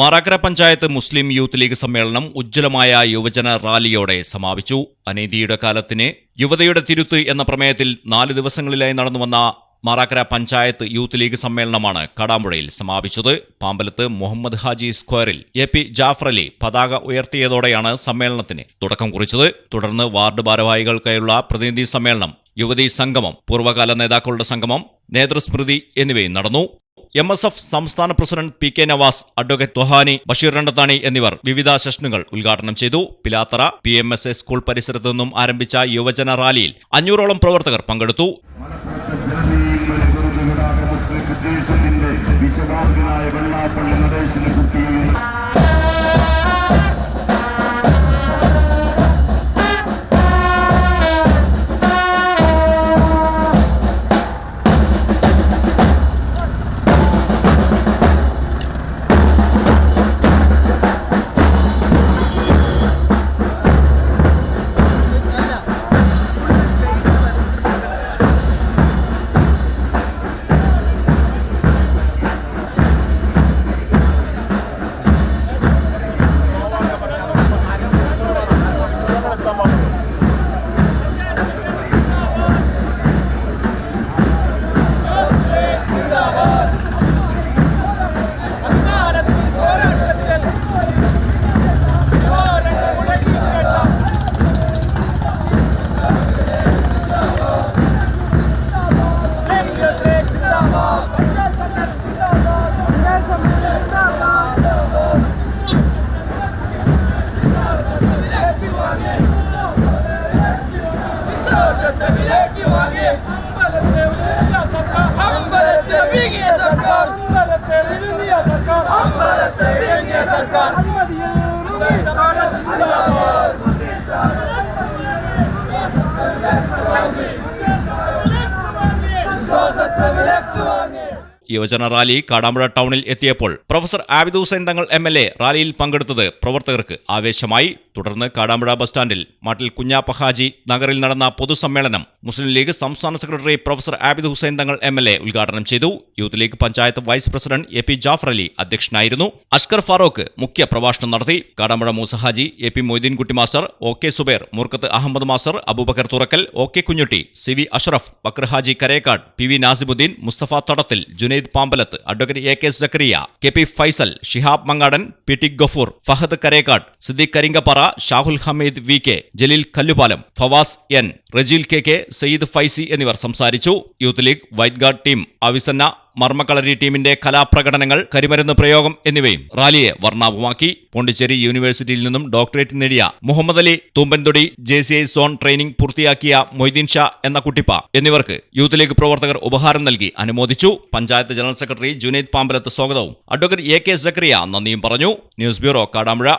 Marakkara panchayat Muslim Youth League സമ്മേളനം ഉജ്ജ്വലമായ യുവജന റാലിയോടെ സമാപിച്ചു. അനീതിയുടെ കാലത്തിന് യുവതയുടെ തിരുത്ത് എന്ന പ്രമേയത്തിൽ നാല് ദിവസങ്ങളിലായി നടന്നുവന്ന മാറാക്കര പഞ്ചായത്ത് യൂത്ത് ലീഗ് സമ്മേളനമാണ് കടാമ്പുഴയിൽ സമാപിച്ചത്. പാമ്പലത്ത് മുഹമ്മദ് ഹാജി സ്ക്വയറിൽ എ പി ജാഫർ അലി പതാക ഉയർത്തിയതോടെയാണ് സമ്മേളനത്തിന് തുടക്കം കുറിച്ചത്. തുടർന്ന് വാർഡ് ഭാരവാഹികൾക്കായുള്ള പ്രതിനിധി സമ്മേളനം യുവതീ സംഗമം പൂർവകാല നേതാക്കളുടെ സംഗമം നേതൃസ്മൃതി എന്നിവയും നടന്നു. എം എസ് എഫ് സംസ്ഥാന president P K Navas advocate Thohani Basheer Randathani എന്നിവർ വിവിധ സെഷനുകൾ ഉദ്ഘാടനം ചെയ്തു Pilathara P M S A school പരിസരത്തു നിന്നും ആരംഭിച്ച യുവജന റാലിയിൽ അഞ്ഞൂറോളം പ്രവർത്തകർ പങ്കെടുത്തു സർക്കാർ അമ്പലത്തെ വിഴുങ്ങിയ സർക്കാർ അമ്പലത്തെ വിഴുങ്ങിയ സർക്കാർ വിശ്വാസത്തെ വിലക്ക് വാങ്ങി യുവജന റാലി കാടാമ്പുഴ ടൗണിൽ എത്തിയപ്പോൾ professor Abid Hussain Thangal M L A റാലിയിൽ പങ്കെടുത്തത് പ്രവർത്തകർക്ക് ആവേശമായി. തുടർന്ന് കാടാമ്പുഴ ബസ് സ്റ്റാൻഡിൽ മാട്ടിൽ കുഞ്ഞാപ്പ ഹാജി നഗറിൽ നടന്ന പൊതുസമ്മേളനം മുസ്ലിം ലീഗ് സംസ്ഥാന secretary professor Abid Hussain Thangal M L A ഉദ്ഘാടനം ചെയ്തു. Youth League panchayat vice president A P Jafar Ali അധ്യക്ഷനായിരുന്നു. അഷ്കർ ഫാറൂഖ് മുഖ്യ പ്രഭാഷണം നടത്തി. Kadampuzha Moosahaji A P Moideenkutty master O K Zubair Murkkath Ahammed master Aboobacker Thurakkal O K Kunjutty C V Ashraf Backer Haji Karekkad P V Nasimuddin Musthafa Thadathil Junaid Pambalath advocate A K Zakariya K P Faisal Shihab Mangadan P T Gafoor Fahad Karekkad Siddique Karinkappara Shahul Hameed V K Jaleel Kallupalam Fawas N Rajeel K K Sayyid Faizi എന്നിവർ സംസാരിച്ചു. Youth League white guard team Avicenna Marmakkalari ടീമിന്റെ കലാപ്രകടനങ്ങൾ കരിമരുന്ന് പ്രയോഗം എന്നിവയും റാലിയെ വർണാഭമാക്കി. പോണ്ടിച്ചേരി യൂണിവേഴ്സിറ്റിയിൽ നിന്നും doctorate നേടിയ Muhammad Ali Thoombanthodi J zone training പൂർത്തിയാക്കിയ മൊയ്തീൻ ഷാ എന്ന കുട്ടിപ്പ എന്നിവർക്ക് യൂത്ത് ലീഗ് പ്രവർത്തകർ ഉപഹാരം നൽകി അനുമോദിച്ചു. പഞ്ചായത്ത് ജനറൽ സെക്രട്ടറി ജുനൈദ് പാമ്പലത്ത് സ്വാഗതവും. അഡ്വക്കേറ്റ് എ കെ സക്രിയ നന്ദിയും പറഞ്ഞു. News bureau Kadampuzha.